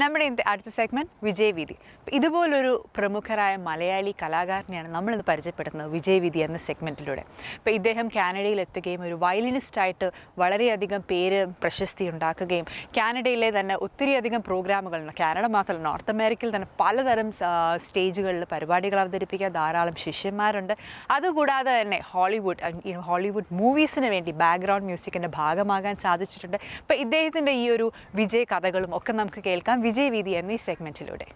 നമ്മുടെ അടുത്ത സെഗ്മെന്റ് വിജയ് വീതി ഇതുപോലൊരു പ്രമുഖരായ മലയാളി കലാകാരനെയാണ് നമ്മളിന്ന് പരിചയപ്പെടുന്നത് വിജയ് വിധി എന്ന സെഗ്മെന്റിലൂടെ അപ്പോൾ ഇദ്ദേഹം കാനഡയിൽ എത്തുകയും ഒരു വയലിനിസ്റ്റായിട്ട് വളരെയധികം പേര് പ്രശസ്തി ഉണ്ടാക്കുകയും കാനഡയിലെ തന്നെ ഒത്തിരിയധികം പ്രോഗ്രാമുകൾ കാനഡ മാത്രമല്ല നോർത്ത് അമേരിക്കയിൽ തന്നെ പലതരം സ്റ്റേജുകളിൽ പരിപാടികൾ അവതരിപ്പിക്കാൻ ധാരാളം ശിഷ്യന്മാരുണ്ട്. അതുകൂടാതെ തന്നെ ഹോളിവുഡ് ഹോളിവുഡ് മൂവീസിന് വേണ്ടി ബാക്ക്ഗ്രൗണ്ട് മ്യൂസിക്കിന്റെ ഭാഗമാകാൻ സാധിച്ചിട്ടുണ്ട്. അപ്പോൾ ഇദ്ദേഹത്തിന്റെ ഈ ഒരു വിജയ കഥകളും ഒക്കെ നമുക്ക് കേൾക്കാം. വിജയ് വീതി എന്ന ഈ സെഗ്മെന്റിലൂടെ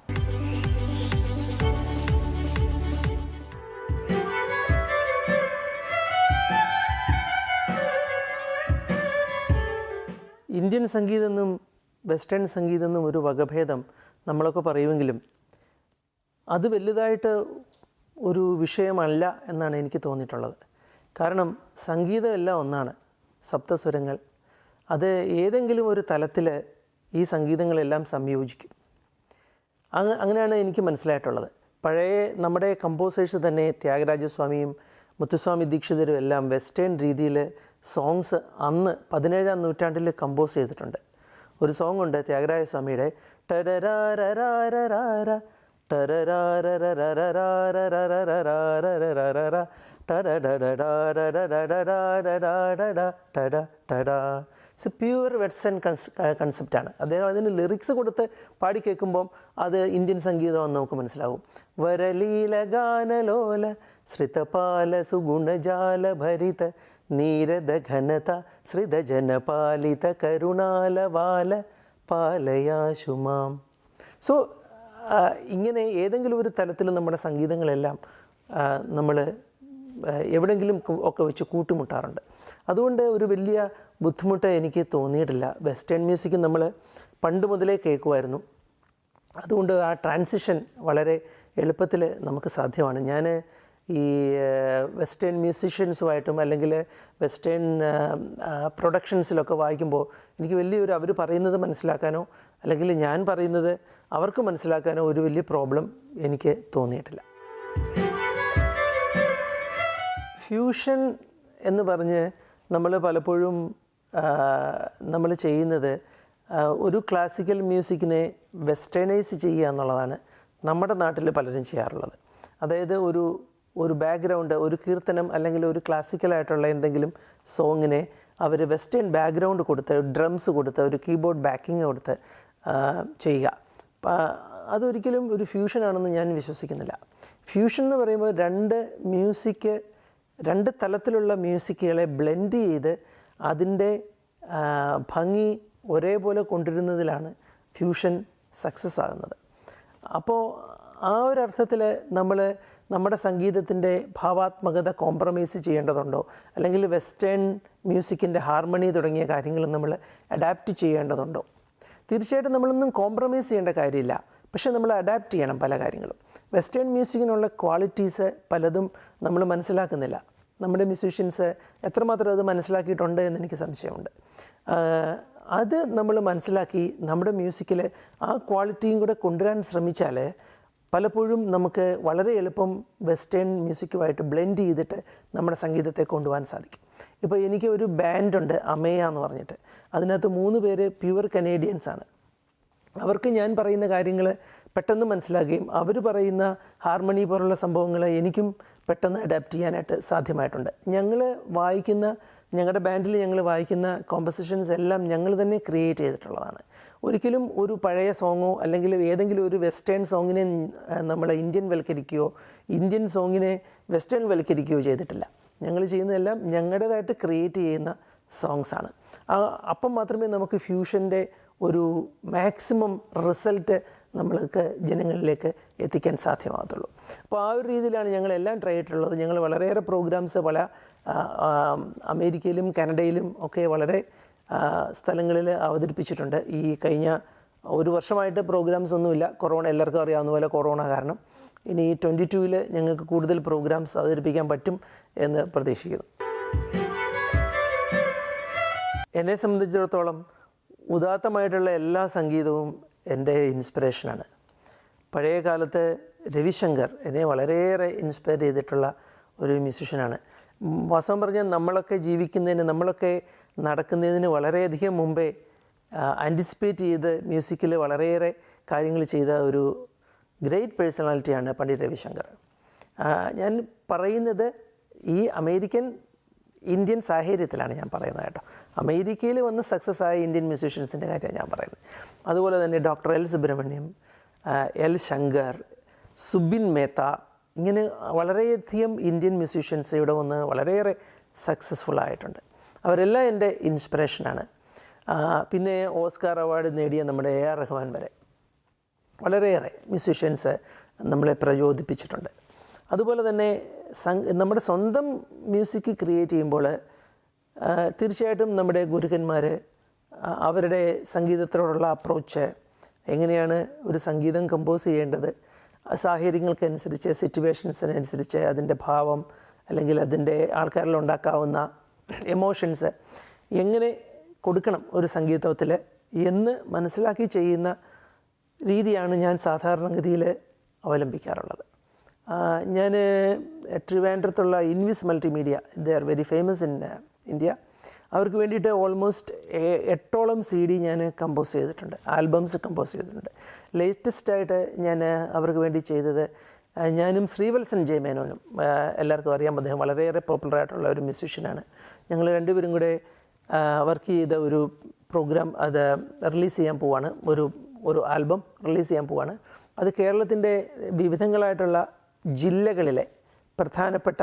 ഇന്ത്യൻ സംഗീതം എന്നും വെസ്റ്റേൺ സംഗീതം എന്നും ഒരു വകഭേദം നമ്മളൊക്കെ പറയുമെങ്കിലും അത് വലുതായിട്ട് ഒരു വിഷയമല്ല എന്നാണ് എനിക്ക് തോന്നിയിട്ടുള്ളത്. കാരണം സംഗീതം എല്ലാം ഒന്നാണ്. സപ്തസ്വരങ്ങൾ. അത് ഏതെങ്കിലും ഒരു തലത്തിൽ ഈ സംഗീതങ്ങളെല്ലാം സംയോജിക്കും. അങ് അങ്ങനെയാണ് എനിക്ക് മനസ്സിലായിട്ടുള്ളത്. പഴയ നമ്മുടെ കമ്പോസേഴ്സ് തന്നെ ത്യാഗരാജസ്വാമിയും മുത്തുസ്വാമി ദീക്ഷിതരും എല്ലാം വെസ്റ്റേൺ രീതിയിൽ സോങ്സ് അന്ന് പതിനേഴാം നൂറ്റാണ്ടിൽ കമ്പോസ് ചെയ്തിട്ടുണ്ട്. ഒരു സോങ് ഉണ്ട് ത്യാഗരാജസ്വാമിയുടെ ടരരാര പ്യൂർ വെസ്റ്റേൺ കൺസെപ്റ്റാണ് അദ്ദേഹം അതിന് ലിറിക്സ് കൊടുത്ത് പാടി കേൾക്കുമ്പം അത് ഇന്ത്യൻ സംഗീതമാണെന്ന് നമുക്ക് മനസ്സിലാവും വരലീല ഗാനലോല ശ്രിതപാല സുഗുണജാല ഭരിത നീരദ ഘനത ശ്രിതജനപാലിത കരുണാലവാല പാലയാശുമാം സോ ഇങ്ങനെ ഏതെങ്കിലും ഒരു തലത്തിൽ നമ്മുടെ സംഗീതങ്ങളെല്ലാം നമ്മൾ എവിടെങ്കിലും ഒക്കെ വെച്ച് കൂട്ടിമുട്ടാറുണ്ട്. അതുകൊണ്ട് ഒരു വലിയ ബുദ്ധിമുട്ട് എനിക്ക് തോന്നിയിട്ടില്ല. വെസ്റ്റേൺ മ്യൂസിക് നമ്മൾ പണ്ട് മുതലേ കേൾക്കുമായിരുന്നു. അതുകൊണ്ട് ആ ട്രാൻസിഷൻ വളരെ എളുപ്പത്തിൽ നമുക്ക് സാധ്യമാണ്. ഞാൻ ഈ വെസ്റ്റേൺ മ്യൂസിഷ്യൻസുമായിട്ടും അല്ലെങ്കിൽ വെസ്റ്റേൺ പ്രൊഡക്ഷൻസിലൊക്കെ വായിക്കുമ്പോൾ എനിക്ക് വലിയൊരു അവർ പറയുന്നത് മനസ്സിലാക്കാനോ അല്ലെങ്കിൽ ഞാൻ പറയുന്നത് അവർക്ക് മനസ്സിലാക്കാനോ ഒരു വലിയ പ്രോബ്ലം എനിക്ക് തോന്നിയിട്ടില്ല. ഫ്യൂഷൻ എന്ന് പറഞ്ഞ് നമ്മൾ പലപ്പോഴും നമ്മൾ ചെയ്യുന്നത് ഒരു ക്ലാസിക്കൽ മ്യൂസിക്കിനെ വെസ്റ്റേണൈസ് ചെയ്യുക എന്നുള്ളതാണ് നമ്മുടെ നാട്ടിൽ പലരും ചെയ്യാറുള്ളത്. അതായത് ഒരു ഒരു ബാക്ക്ഗ്രൗണ്ട് ഒരു കീർത്തനം അല്ലെങ്കിൽ ഒരു ക്ലാസിക്കലായിട്ടുള്ള എന്തെങ്കിലും സോങ്ങിനെ അവർ വെസ്റ്റേൺ ബാക്ക്ഗ്രൗണ്ട് കൊടുത്ത് ഡ്രംസ് കൊടുത്ത് ഒരു കീബോർഡ് ബാക്കിങ് കൊടുത്ത് ചെയ്യുക. അതൊരിക്കലും ഒരു ഫ്യൂഷനാണെന്ന് ഞാൻ വിശ്വസിക്കുന്നില്ല. ഫ്യൂഷൻ എന്ന് പറയുമ്പോൾ രണ്ട് മ്യൂസിക് രണ്ട് തലത്തിലുള്ള മ്യൂസിക്കുകളെ ബ്ലെൻഡ് ചെയ്ത് അതിന്റെ ഭംഗി ഒരേപോലെ കൊണ്ടുവരുന്നതിലാണ് ഫ്യൂഷൻ സക്സസ് ആകുന്നത്. അപ്പോൾ ആ ഒരു അർത്ഥത്തിൽ നമ്മൾ നമ്മുടെ സംഗീതത്തിന്റെ ഭാവാത്മകത കോംപ്രമൈസ് ചെയ്യേണ്ടതുണ്ടോ? അല്ലെങ്കിൽ വെസ്റ്റേൺ മ്യൂസിക്കിന്റെ ഹാർമണി തുടങ്ങിയ കാര്യങ്ങൾ നമ്മൾ അഡാപ്റ്റ് ചെയ്യേണ്ടതുണ്ടോ? തീർച്ചയായിട്ടും നമ്മളൊന്നും കോംപ്രമൈസ് ചെയ്യേണ്ട കാര്യമില്ല. പക്ഷേ നമ്മൾ അഡാപ്റ്റ് ചെയ്യണം പല കാര്യങ്ങളും. വെസ്റ്റേൺ മ്യൂസിക്കിനുള്ള ക്വാളിറ്റീസ് പലതും നമ്മൾ മനസ്സിലാക്കുന്നില്ല. നമ്മുടെ മ്യൂസീഷ്യൻസ് എത്രമാത്രം അത് മനസ്സിലാക്കിയിട്ടുണ്ട് എന്ന് എനിക്ക് സംശയമുണ്ട് അത് നമ്മൾ മനസ്സിലാക്കി നമ്മുടെ മ്യൂസിക്കിൽ ആ ക്വാളിറ്റിയും കൂടെ കൊണ്ടുവരാൻ ശ്രമിച്ചാൽ പലപ്പോഴും നമുക്ക് വളരെ എളുപ്പം വെസ്റ്റേൺ മ്യൂസിക്കുമായിട്ട് ബ്ലെൻഡ് ചെയ്തിട്ട് നമ്മുടെ സംഗീതത്തെ കൊണ്ടുപോകാൻ സാധിക്കും. ഇപ്പോൾ എനിക്ക് ഒരു ബാൻഡുണ്ട് അമേയ എന്ന് പറഞ്ഞിട്ട്. അതിനകത്ത് മൂന്ന് പേര് പ്യുവർ കനേഡിയൻസ് ആണ്. അവർക്ക് ഞാൻ പറയുന്ന കാര്യങ്ങൾ പെട്ടെന്ന് മനസ്സിലാക്കുകയും അവർ പറയുന്ന ഹാർമണി പോലുള്ള സംഭവങ്ങൾ എനിക്കും പെട്ടെന്ന് അഡാപ്റ്റ് ചെയ്യാനായിട്ട് സാധ്യമായിട്ടുണ്ട്. ഞങ്ങൾ വായിക്കുന്ന ഞങ്ങളുടെ ബാൻഡിൽ ഞങ്ങൾ വായിക്കുന്ന കോമ്പസിഷൻസ് എല്ലാം ഞങ്ങൾ തന്നെ ക്രിയേറ്റ് ചെയ്തിട്ടുള്ളതാണ്. ഒരിക്കലും ഒരു പഴയ സോങ്ങോ അല്ലെങ്കിൽ ഏതെങ്കിലും ഒരു വെസ്റ്റേൺ സോങ്ങിനെ നമ്മൾ ഇന്ത്യൻ വൽക്കരിക്കുകയോ ഇന്ത്യൻ സോങ്ങിനെ വെസ്റ്റേൺ വൽക്കരിക്കുകയോ ചെയ്തിട്ടില്ല. ഞങ്ങൾ ചെയ്യുന്നതെല്ലാം ഞങ്ങളുടേതായിട്ട് ക്രിയേറ്റ് ചെയ്യുന്ന സോങ്സാണ് അപ്പം മാത്രമേ നമുക്ക് ഫ്യൂഷന്റെ ഒരു മാക്സിമം റിസൾട്ട് നമ്മൾക്ക് ജനങ്ങളിലേക്ക് എത്തിക്കാൻ സാധ്യമാകത്തുള്ളൂ. അപ്പോൾ ആ ഒരു രീതിയിലാണ് ഞങ്ങളെല്ലാം ട്രൈ ചെയ്തിട്ടുള്ളത്. ഞങ്ങൾ വളരെയേറെ പ്രോഗ്രാംസ് പല അമേരിക്കയിലും കാനഡയിലും ഒക്കെ വളരെ സ്ഥലങ്ങളിൽ അവതരിപ്പിച്ചിട്ടുണ്ട്. ഈ കഴിഞ്ഞ ഒരു വർഷമായിട്ട് പ്രോഗ്രാംസ് ഒന്നുമില്ല. കൊറോണ എല്ലാവർക്കും അറിയാവുന്ന പോലെ കൊറോണ കാരണം. ഇനി ട്വന്റി ടൂവിൽ ഞങ്ങൾക്ക് കൂടുതൽ പ്രോഗ്രാംസ് അവതരിപ്പിക്കാൻ പറ്റും എന്ന് പ്രതീക്ഷിക്കുന്നു. എന്നെ സംബന്ധിച്ചിടത്തോളം ഉദാത്തമായിട്ടുള്ള എല്ലാ സംഗീതവും എന്റെ ഇൻസ്പിറേഷനാണ്. പഴയ കാലത്ത് രവിശങ്കർ എന്നെ വളരെയേറെ ഇൻസ്പയർ ചെയ്തിട്ടുള്ള ഒരു മ്യൂസിഷ്യനാണ്. വാസം പറഞ്ഞാൽ നമ്മളൊക്കെ ജീവിക്കുന്നതിന് നമ്മളൊക്കെ നടക്കുന്നതിന് വളരെയധികം മുമ്പേ ആന്റിസിപ്പേറ്റ് ചെയ്ത് മ്യൂസിക്കിൽ വളരെയേറെ കാര്യങ്ങൾ ചെയ്ത ഒരു ഗ്രേറ്റ് പേഴ്സണാലിറ്റിയാണ് പണ്ഡിറ്റ് രവിശങ്കർ. ഞാൻ പറയുന്നത് ഈ അമേരിക്കൻ ഇന്ത്യൻ സാഹചര്യത്തിലാണ് ഞാൻ പറയുന്നത് കേട്ടോ. അമേരിക്കയിൽ വന്ന് സക്സസ് ആയ ഇന്ത്യൻ മ്യൂസീഷ്യൻസിന്റെ കാര്യമാണ് ഞാൻ പറയുന്നത്. അതുപോലെ തന്നെ doctor L Subramaniam L Shankar Zubin Mehta ഇങ്ങനെ വളരെയധികം ഇന്ത്യൻ മ്യൂസീഷ്യൻസ് ഇവിടെ വന്ന് വളരെയേറെ സക്സസ്ഫുൾ ആയിട്ടുണ്ട്. അവരെല്ലാം എന്റെ ഇൻസ്പിറേഷനാണ് പിന്നെ ഓസ്കാർ അവാർഡ് നേടിയ നമ്മുടെ എ ആർ റഹ്മാൻ വരെ. വളരെയേറെ മ്യൂസീഷ്യൻസ് നമ്മളെ പ്രചോദിപ്പിച്ചിട്ടുണ്ട്. അതുപോലെ തന്നെ നമ്മുടെ സ്വന്തം മ്യൂസിക് ക്രിയേറ്റ് ചെയ്യുമ്പോൾ തീർച്ചയായിട്ടും നമ്മുടെ ഗുരുക്കന്മാർ അവരുടെ സംഗീതത്തോടുള്ള അപ്രോച്ച് എങ്ങനെയാണ് ഒരു സംഗീതം കമ്പോസ് ചെയ്യേണ്ടത് സാഹചര്യങ്ങൾക്കനുസരിച്ച് സിറ്റുവേഷൻസിനനുസരിച്ച് അതിന്റെ ഭാവം അല്ലെങ്കിൽ അതിന്റെ ആൾക്കാരിൽ ഉണ്ടാക്കാവുന്ന എമോഷൻസ് എങ്ങനെ കൊടുക്കണം ഒരു സംഗീതത്തിൽ എന്ന് മനസ്സിലാക്കി ചെയ്യുന്ന രീതിയാണ് ഞാൻ സാധാരണഗതിയിൽ അവലംബിക്കാറുള്ളത്. ഞാൻ ട്രിവാൻഡ്രത്തുള്ള Invis multimedia they are very famous in India. അവർക്ക് വേണ്ടിയിട്ട് ഓൾമോസ്റ്റ് എട്ടോളം സി ഡി ഞാൻ കമ്പോസ് ചെയ്തിട്ടുണ്ട് ആൽബംസ് കമ്പോസ് ചെയ്തിട്ടുണ്ട്. ലേറ്റസ്റ്റ് ആയിട്ട് ഞാൻ അവർക്ക് വേണ്ടി ചെയ്തത് ഞാനും ശ്രീവത്സൻ ജയമേനോനും എല്ലാവർക്കും അറിയാം അദ്ദേഹം വളരെയേറെ പോപ്പുലറായിട്ടുള്ള ഒരു മ്യൂസിഷ്യനാണ്. ഞങ്ങൾ രണ്ടുപേരും കൂടെ വർക്ക് ചെയ്ത ഒരു പ്രോഗ്രാം അത് റിലീസ് ചെയ്യാൻ പോവാണ്. ഒരു ഒരു ആൽബം റിലീസ് ചെയ്യാൻ പോവാണ്. അത് കേരളത്തിന്റെ വിവിധങ്ങളായിട്ടുള്ള ജില്ലകളിലെ പ്രധാനപ്പെട്ട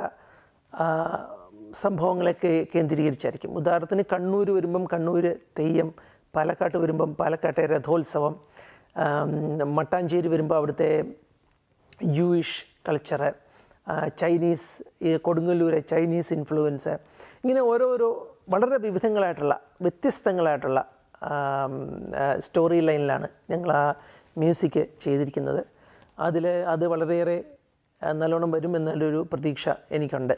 സംഭവങ്ങളെ സംഭവങ്ങളൊക്കെ കേന്ദ്രീകരിച്ചായിരിക്കും. ഉദാഹരണത്തിന് കണ്ണൂർ വരുമ്പം കണ്ണൂർ തെയ്യം പാലക്കാട്ട് വരുമ്പം പാലക്കാട്ടെ രഥോത്സവം മട്ടാഞ്ചേരി വരുമ്പോൾ അവിടുത്തെ ജൂയിഷ് കൾച്ചറ് ചൈനീസ് കൊടുങ്ങല്ലൂരെ ചൈനീസ് ഇൻഫ്ലുവൻസ് ഇങ്ങനെ ഓരോരോ വളരെ വിവിധങ്ങളായിട്ടുള്ള വ്യത്യസ്തങ്ങളായിട്ടുള്ള സ്റ്റോറി ലൈനിലാണ് ഞങ്ങൾ ആ മ്യൂസിക് ചെയ്തിരിക്കുന്നത്. അതിൽ അത് വളരെയേറെ നല്ലോണം വരും എന്നുള്ളൊരു പ്രതീക്ഷ എനിക്കുണ്ട്.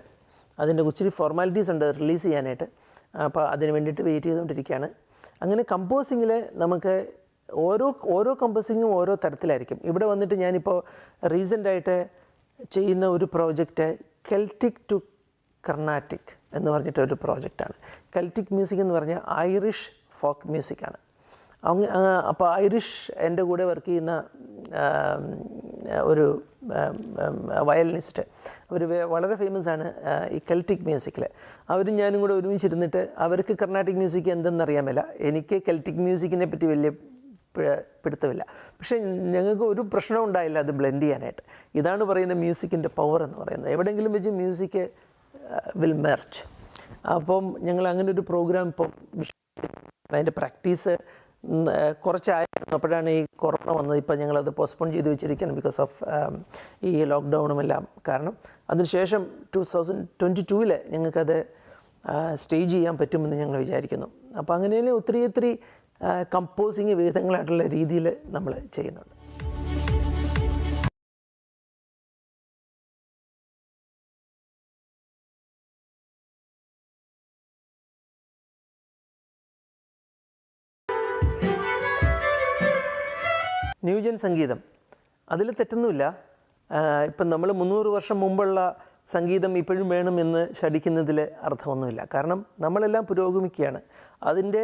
അതിന്റെ ഒത്തിരി ഫോർമാലിറ്റീസ് ഉണ്ട് റിലീസ് ചെയ്യാനായിട്ട്. അപ്പോൾ അതിന് വേണ്ടിയിട്ട് വെയിറ്റ് ചെയ്തുകൊണ്ടിരിക്കുകയാണ്. അങ്ങനെ കമ്പോസിങ്ങിൽ നമുക്ക് ഓരോ ഓരോ കമ്പോസിങ്ങും ഓരോ തരത്തിലായിരിക്കും. ഇവിടെ വന്നിട്ട് ഞാനിപ്പോൾ റീസെന്റായിട്ട് ചെയ്യുന്ന ഒരു പ്രോജക്റ്റ് കെൽറ്റിക് ടു കർണാട്ടിക് എന്ന് പറഞ്ഞിട്ട് ഒരു പ്രോജക്റ്റാണ്. കൽറ്റിക് മ്യൂസിക് എന്ന് പറഞ്ഞാൽ ഐറിഷ് ഫോക്ക് മ്യൂസിക്കാണ്. അങ്ങ് അപ്പോൾ ഐറിഷ് എന്റെ കൂടെ വർക്ക് ചെയ്യുന്ന ഒരു വയലിനിസ്റ്റ്. അവർ വളരെ ഫേമസ് ആണ് ഈ കെൽറ്റിക് മ്യൂസിക്കിൽ അവരും ഞാനും കൂടെ ഒരുമിച്ചിരുന്നിട്ട് അവർക്ക് കർണാട്ടിക് മ്യൂസിക് എന്തെന്നറിയാമല്ല എനിക്ക് കെൽറ്റിക് മ്യൂസിക്കിനെ പറ്റി വലിയ പിടുത്തമില്ല. പക്ഷേ ഞങ്ങൾക്ക് ഒരു പ്രശ്നം ഉണ്ടായില്ല അത് ബ്ലെൻഡ് ചെയ്യാനായിട്ട്. ഇതാണ് പറയുന്ന മ്യൂസിക്കിന്റെ പവർ എന്ന് പറയുന്നത്. എവിടെയെങ്കിലും വെച്ച് മ്യൂസിക് വിൽ മെർച്ച് അപ്പം ഞങ്ങൾ അങ്ങനെ ഒരു പ്രോഗ്രാം ഇപ്പം അതിന്റെ പ്രാക്ടീസ് കുറച്ചായിരുന്നു. അപ്പോഴാണ് ഈ കൊറോണ വന്നത്. ഇപ്പം ഞങ്ങളത് പോസ്റ്റ്പോൺ ചെയ്ത് വെച്ചിരിക്കുകയാണ് ബിക്കോസ് ഓഫ് ഈ ലോക്ക്ഡൗണും എല്ലാം. കാരണം അതിനുശേഷം ടു തൗസൻഡ് ട്വന്റി ടൂവിൽ ഞങ്ങൾക്കത് സ്റ്റേജ് ചെയ്യാൻ പറ്റുമെന്ന് ഞങ്ങൾ വിചാരിക്കുന്നു. അപ്പോൾ അങ്ങനെ ഒത്തിരി ഒത്തിരി കമ്പോസിങ് വിവിധങ്ങളായിട്ടുള്ള രീതിയിൽ നമ്മൾ ചെയ്യുന്നുണ്ട്. ന്യൂജൻ സംഗീതം. അതിൽ തെറ്റൊന്നുമില്ല. ഇപ്പം നമ്മൾ മുന്നൂറ് വർഷം മുമ്പുള്ള സംഗീതം ഇപ്പോഴും വേണമെന്ന് ശടിക്കുന്നതിൽ അർത്ഥമൊന്നുമില്ല. കാരണം നമ്മളെല്ലാം പുരോഗമിക്കുകയാണ്. അതിന്റെ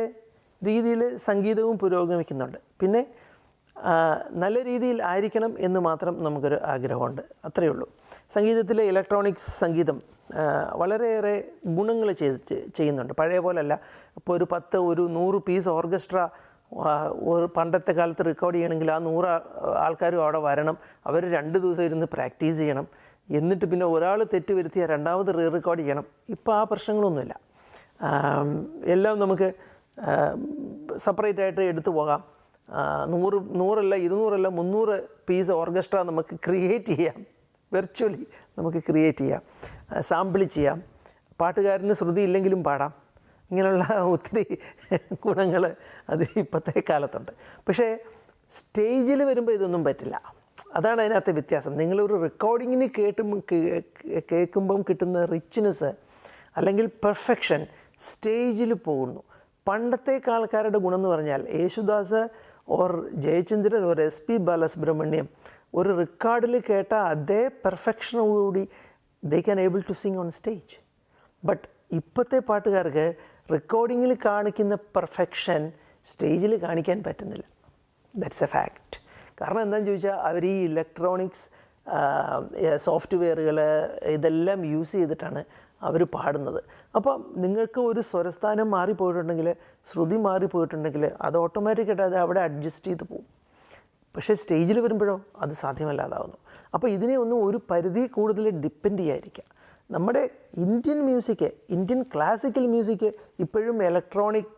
രീതിയിൽ സംഗീതവും പുരോഗമിക്കുന്നുണ്ട്. പിന്നെ നല്ല രീതിയിൽ ആയിരിക്കണം എന്ന് മാത്രം നമുക്കൊരു ആഗ്രഹമുണ്ട്. അത്രയേ ഉള്ളൂ. സംഗീതത്തിലെ ഇലക്ട്രോണിക്സ് സംഗീതം വളരെയേറെ ഗുണങ്ങൾ ചെയ്ത് ചെയ്യുന്നുണ്ട്. പഴയ പോലല്ല. ഇപ്പോൾ ഒരു പത്ത് ഒരു നൂറ് പീസ് ഓർക്കസ്ട്ര ഒരു പണ്ടത്തെ കാലത്ത് റെക്കോർഡ് ചെയ്യണമെങ്കിൽ ആ നൂറ് ആൾക്കാരും അവിടെ വരണം. അവർ രണ്ട് ദിവസം ഇരുന്ന് പ്രാക്ടീസ് ചെയ്യണം. എന്നിട്ട് പിന്നെ ഒരാൾ തെറ്റ് വരുത്തിയാൽ രണ്ടാമത് റീ റെക്കോർഡ് ചെയ്യണം. ഇപ്പോൾ ആ പ്രശ്നങ്ങളൊന്നുമില്ല. എല്ലാം നമുക്ക് സെപ്പറേറ്റ് ആയിട്ട് എടുത്തു പോകാം. നൂറ് നൂറല്ല ഇരുന്നൂറല്ല മുന്നൂറ് പീസ് ഓർക്കസ്ട്ര നമുക്ക് ക്രിയേറ്റ് ചെയ്യാം. വെർച്വലി നമുക്ക് ക്രിയേറ്റ് ചെയ്യാം. സാമ്പിൾ ചെയ്യാം. പാട്ടുകാരന് ശ്രുതി ഇല്ലെങ്കിലും പാടാം. ഇങ്ങനെയുള്ള ഒത്തിരി ഗുണങ്ങൾ അത് ഇപ്പോഴത്തെ കാലത്തുണ്ട്. പക്ഷേ സ്റ്റേജിൽ വരുമ്പോൾ ഇതൊന്നും പറ്റില്ല. അതാണ് അതിനകത്തെ വ്യത്യാസം. നിങ്ങളൊരു റെക്കോർഡിങ്ങിന് കേട്ടും കേൾക്കുമ്പം കിട്ടുന്ന റിച്ച്നെസ് അല്ലെങ്കിൽ പെർഫെക്ഷൻ സ്റ്റേജിൽ പോകുന്നു. പണ്ടത്തെ ആൾക്കാരുടെ ഗുണം എന്ന് പറഞ്ഞാൽ Yesudas or Jayachandran or S P Balasubrahmanyam ഒരു റെക്കോർഡിൽ കേട്ട അതേ പെർഫെക്ഷനോടുകൂടി they can able to sing on stage but ഇപ്പോഴത്തെ പാട്ടുകാർക്ക് റെക്കോർഡിങ്ങിൽ കാണിക്കുന്ന പെർഫെക്ഷൻ സ്റ്റേജിൽ കാണിക്കാൻ പറ്റുന്നില്ല. ദാറ്റ്സ് എ ഫാക്റ്റ് കാരണം എന്താണെന്ന് ചോദിച്ചാൽ അവർ ഈ ഇലക്ട്രോണിക്സ് സോഫ്റ്റ്വെയറുകൾ ഇതെല്ലാം യൂസ് ചെയ്തിട്ടാണ് അവർ പാടുന്നത്. അപ്പം നിങ്ങൾക്ക് ഒരു സ്വരസ്ഥാനം മാറിപ്പോയിട്ടുണ്ടെങ്കിൽ ശ്രുതി മാറിപ്പോയിട്ടുണ്ടെങ്കിൽ അത് ഓട്ടോമാറ്റിക്കായിട്ട് അത് അവിടെ അഡ്ജസ്റ്റ് ചെയ്ത് പോകും പക്ഷേ സ്റ്റേജിൽ വരുമ്പോഴോ അത് സാധ്യമല്ലാതാവുന്നു. അപ്പോൾ ഇതിനെ ഒന്നും ഒരു പരിധി കൂടുതൽ ഡിപ്പെൻഡ് ചെയ്യാതിരിക്കുക. നമ്മുടെ Indian music Indian classical music ഇപ്പോഴും ഇലക്ട്രോണിക്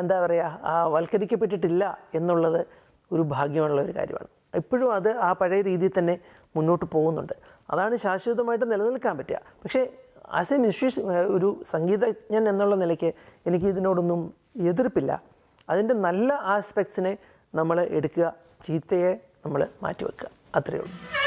എന്താ പറയുക ആ വൽക്കരിക്കപ്പെട്ടിട്ടില്ല എന്നുള്ളത് ഒരു ഭാഗ്യമുള്ള ഒരു കാര്യമാണ്. ഇപ്പോഴും അത് ആ പഴയ രീതിയിൽ തന്നെ മുന്നോട്ട് പോകുന്നുണ്ട്. അതാണ് ശാശ്വതമായിട്ട് നിലനിൽക്കാൻ പറ്റുക. പക്ഷേ ആസ് എ മ്യൂസിഷ്യൻ ഒരു സംഗീതജ്ഞൻ എന്നുള്ള നിലയ്ക്ക് എനിക്ക് ഇതിനോടൊന്നും എതിർപ്പില്ല. അതിന്റെ നല്ല ആസ്പെക്ട്സിനെ നമ്മൾ എടുക്കുക ചീത്തയെ നമ്മൾ മാറ്റിവെക്കുക. അത്രയേ ഉള്ളൂ.